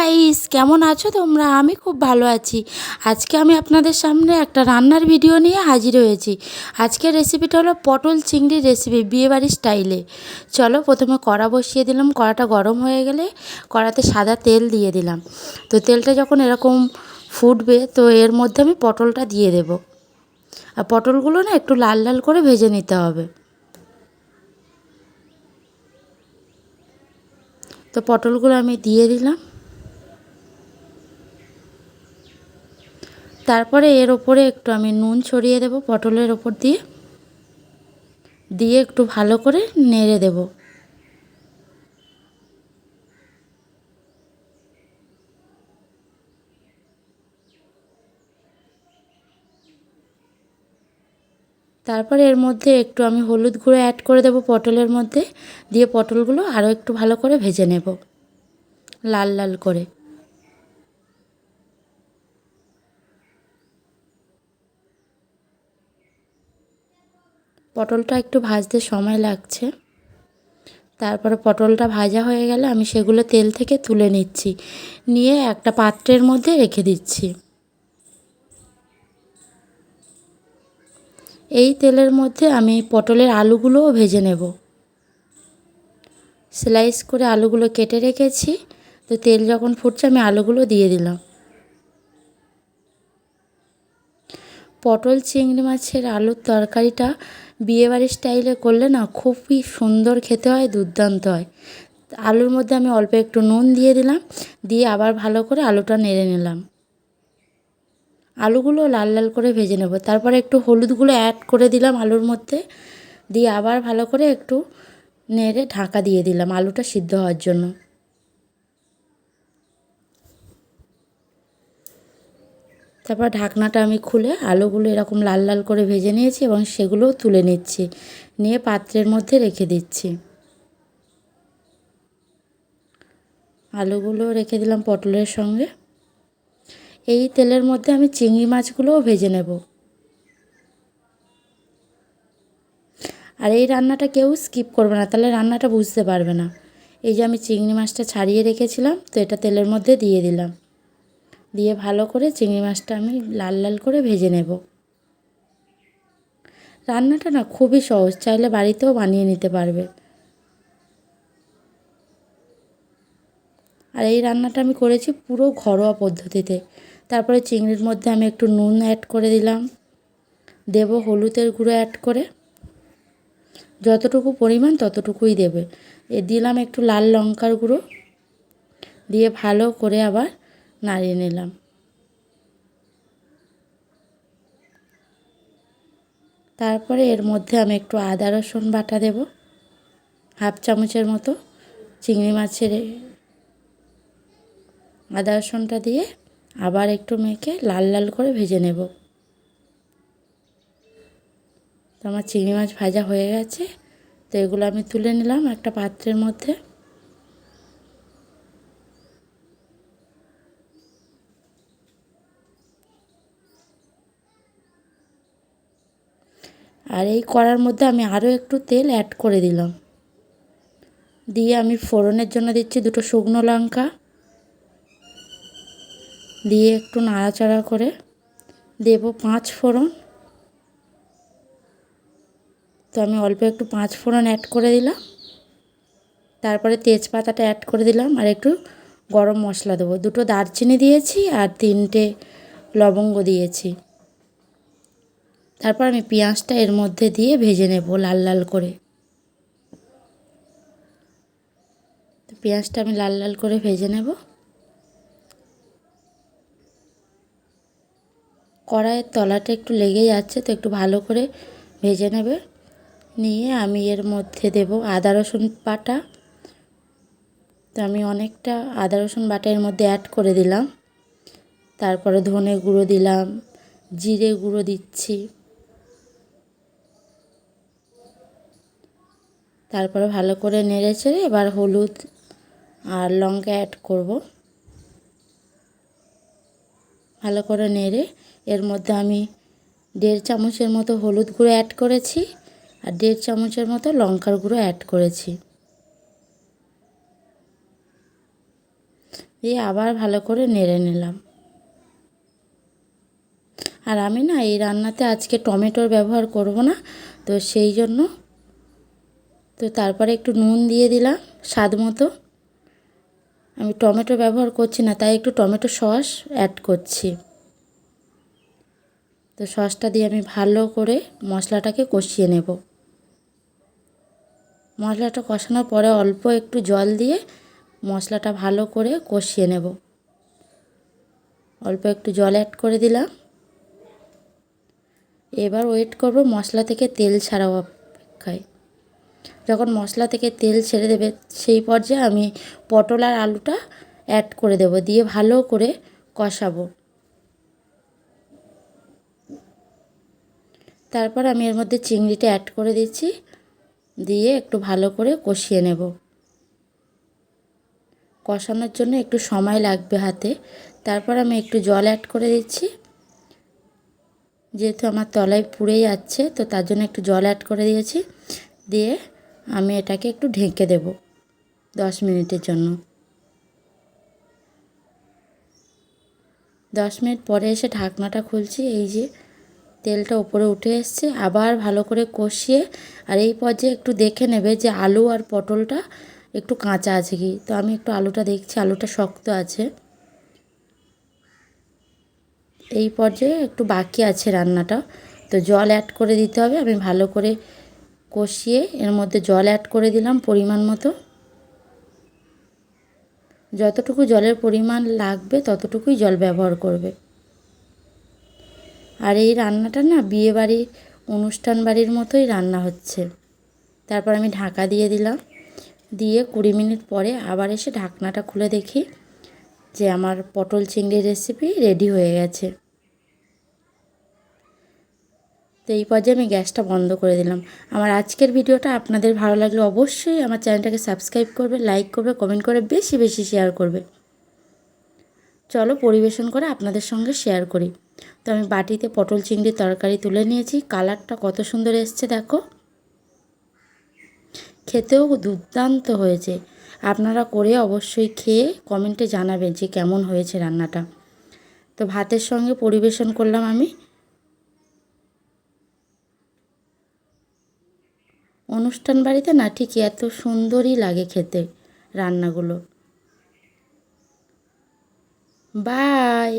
Guys কেমন আছো তোমরা? আমি খুব ভালো আছি। আজকে আমি আপনাদের সামনে একটা রান্নার ভিডিও নিয়ে হাজির হয়েছি। আজকের রেসিপিটা হলো পটল চিংড়ির রেসিপি বিয়েবাড়ির স্টাইলে চলো প্রথমে কড়া বসিয়ে দিলাম। কড়াটা গরম হয়ে গেলে কড়াতে সাদা তেল দিয়ে দিলাম। তো তেলটা যখন এরকম ফুটবে, তো এর মধ্যে আমি পটলটা দিয়ে দেব। আর পটলগুলো না একটু লাল লাল করে ভেজে নিতে হবে। তো পটলগুলো আমি দিয়ে দিলাম। তারপরে এর ওপরে একটু আমি নুন ছড়িয়ে দেব পটলের ওপর দিয়ে। দিয়ে একটু ভালো করে নেড়ে দেব। তারপরে এর মধ্যে একটু আমি হলুদ গুঁড়ো অ্যাড করে দেবো পটলের মধ্যে। দিয়ে পটলগুলো আরও একটু ভালো করে ভেজে নেব। লাল লাল করে। পটলটা একটু ভাজতে সময় লাগছে। তারপরে পটলটা ভাজা হয়ে গেলে আমি সেগুলো তেল থেকে তুলে নিচ্ছি। নিয়ে একটা পাত্রের মধ্যে রেখে দিচ্ছি। এই তেলের মধ্যে আমি পটলের আলুগুলোও ভেজে নেব। স্লাইস করে আলুগুলো কেটে রেখেছি। তো তেল যখন ফুটছে আমি আলুগুলো দিয়ে দিলাম। পটল, চিংড়ি মাছের আলুর তরকারিটা বিয়েবাড়ির স্টাইলে করলে না খুবই সুন্দর খেতে হয়, দুর্দান্ত হয়। আলুর মধ্যে আমি অল্প একটু নুন দিয়ে দিলাম, দিয়ে আবার ভালো করে আলুটা নেড়ে নিলাম। আলুগুলো লাল লাল করে ভেজে নেব। তারপরে একটু হলুদগুলো অ্যাড করে দিলাম আলুর মধ্যে, দিয়ে আবার ভালো করে একটু নেড়ে ঢাকা দিয়ে দিলাম আলুটা সিদ্ধ হওয়ার জন্য। তারপর ঢাকনাটা আমি খুলে আলুগুলো এরকম লাল লাল করে ভেজে নিয়েছি এবং সেগুলোও তুলে নিচ্ছি। নিয়ে পাত্রের মধ্যে রেখে দিচ্ছি। আলুগুলো রেখে দিলাম পটলের সঙ্গে। এই তেলের মধ্যে আমি চিংড়ি মাছগুলোও ভেজে নেব। আর এই রান্নাটা কেউ স্কিপ করবে না, তাহলে রান্নাটা বুঝতে পারবে না। এই যে আমি চিংড়ি মাছটা ছাড়িয়ে রেখেছিলাম, তো এটা তেলের মধ্যে দিয়ে দিলাম। দিয়ে ভালো করে চিংড়ি মাছটা আমি লাল লাল করে ভেজে নেব। রান্নাটা না খুবই সহজ, চাইলে বাড়িতেও বানিয়ে নিতে পারবে। আর এই রান্নাটা আমি করেছি পুরো ঘরোয়া পদ্ধতিতে। তারপরে চিংড়ির মধ্যে আমি একটু নুন অ্যাড করে দিলাম। দেব হলুদের গুঁড়ো অ্যাড করে। যতটুকু পরিমাণ ততটুকুই দেবে। এ দিলাম একটু লাল লঙ্কার গুঁড়ো। দিয়ে ভালো করে আবার নাড়িয়ে নিলাম। তারপরে এর মধ্যে আমি একটু আদা, রসুন বাটা দেব। হাফ চামচের মতো চিংড়ি মাছের আদা, রসুনটা দিয়ে আবার একটু মেখে লাল লাল করে ভেজে নেব। তো আমার চিংড়ি মাছ ভাজা হয়ে গেছে। তো এগুলো আমি তুলে নিলাম একটা পাত্রের মধ্যে। আর এই কড়ার মধ্যে আমি আরও একটু তেল অ্যাড করে দিলাম। দিয়ে আমি ফোড়নের জন্য দিচ্ছি দুটো শুকনো লঙ্কা। দিয়ে একটু নাড়াচাড়া করে দেব পাঁচ ফোড়ন। তো আমি অল্প একটু পাঁচ ফোড়ন অ্যাড করে দিলাম। তারপরে তেজপাতাটা অ্যাড করে দিলাম আর একটু গরম মশলা দেবো। দুটো দারচিনি দিয়েছি আর তিনটে লবঙ্গ দিয়েছি। তারপর আমি পেঁয়াজটা এর মধ্যে দিয়ে ভেজে নেব লাল লাল করে। তো পেঁয়াজটা আমি লাল লাল করে ভেজে নেব। কড়াইয়ের তলাটা একটু লেগে যাচ্ছে তো একটু ভালো করে ভেজে নেবে। নিয়ে আমি এর মধ্যে দেব আদা রসুন বাটা। তো আমি অনেকটা আদা রসুন বাটা এর মধ্যে অ্যাড করে দিলাম। তারপরে ধনে গুঁড়ো দিলাম, জিরে গুঁড়ো দিচ্ছি। তারপরে ভালো করে নেড়ে চেড়ে এবার হলুদ আর লঙ্কা অ্যাড করব। ভালো করে নেড়ে এর মধ্যে আমি দেড় চামচের মতো হলুদ গুঁড়ো অ্যাড করেছি আর দেড় চামচের মতো লঙ্কার গুঁড়ো অ্যাড করেছি। দিয়ে আবার ভালো করে নেড়ে নিলাম। আর আমি না এই রান্নাতে আজকে টমেটোর ব্যবহার করব না, তো সেই জন্য তো তারপরে একটু নুন দিয়ে দিলাম স্বাদ মতো। আমি টমেটো ব্যবহার করছি না, তাই একটু টমেটো সস অ্যাড করছি। তো সসটা দিয়ে আমি ভালো করে মশলাটাকে কষিয়ে নেব। মশলাটা কষানোর পরে অল্প একটু জল দিয়ে মশলাটা ভালো করে কষিয়ে নেব। অল্প একটু জল অ্যাড করে দিলাম। এবার ওয়েট করব মশলা থেকে তেল ছাড়া অপেক্ষায়। যখন মশলা থেকে তেল ছেড়ে দেবে, সেই পর্যায়ে আমি পটল আর আলুটা অ্যাড করে দেব, দিয়ে ভালো করে কষাবো। তারপর আমি এর মধ্যে চিংড়িটা অ্যাড করে দিচ্ছি, দিয়ে একটু ভালো করে কষিয়ে নেব। কষানোর জন্য একটু সময় লাগবে হাতে। তারপর আমি একটু জল অ্যাড করে দিচ্ছি। যেহেতু আমার তলায় পুড়ে যাচ্ছে, তো তার জন্য একটু জল অ্যাড করে দিয়েছি। দিয়ে আমি এটাকে একটু ঢেকে দেব দশ মিনিটের জন্য। দশ মিনিট পরে এসে ঢাকনাটা খুলছি, এই যে তেলটা ওপরে উঠে এসছে। আবার ভালো করে কষিয়ে আর এই পর্যায়ে একটু দেখে নেবে যে আলু আর পটলটা একটু কাঁচা আছে কি। তো আমি একটু আলুটা দেখছি, আলুটা শক্ত আছে। এই পর্যায়ে একটু বাকি আছে রান্নাটা। তো জল অ্যাড করে দিতে হবে, আমি ভালো করে কষিয়ে এর মধ্যে জল অ্যাড করে দিলাম পরিমাণ মতো। যতটুকু জলের পরিমাণ লাগবে ততটুকুই জল ব্যবহার করবে। আর এই রান্নাটা না বিয়ে বাড়ির অনুষ্ঠান বাড়ির মতোই রান্না হচ্ছে। তারপর আমি ঢাকা দিয়ে দিলাম। দিয়ে কুড়ি মিনিট পরে আবার এসে ঢাকনাটা খুলে দেখি যে আমার পটল চিংড়ির রেসিপি রেডি হয়ে গেছে। তো এই পর্যায়ে আমি গ্যাসটা বন্ধ করে দিলাম। আমার আজকের ভিডিওটা আপনাদের ভালো লাগলে অবশ্যই আমার চ্যানেলটাকে সাবস্ক্রাইব করবে, লাইক করবে, কমেন্ট করে বেশি বেশি শেয়ার করবে। চলো পরিবেশন করে আপনাদের সঙ্গে শেয়ার করি। তো আমি বাটিতে পটল চিংড়ির তরকারি তুলে নিয়েছি। কালারটা কত সুন্দর এসছে, দেখো। খেতেও দুর্দান্ত হয়েছে। আপনারা করে অবশ্যই খেয়ে কমেন্টে জানাবেন যে কেমন হয়েছে রান্নাটা। তো ভাতের সঙ্গে পরিবেশন করলাম আমি। অনুষ্ঠান বাড়িতে না ঠিকই এত সুন্দরই লাগে খেতে রান্নাগুলো। বাই।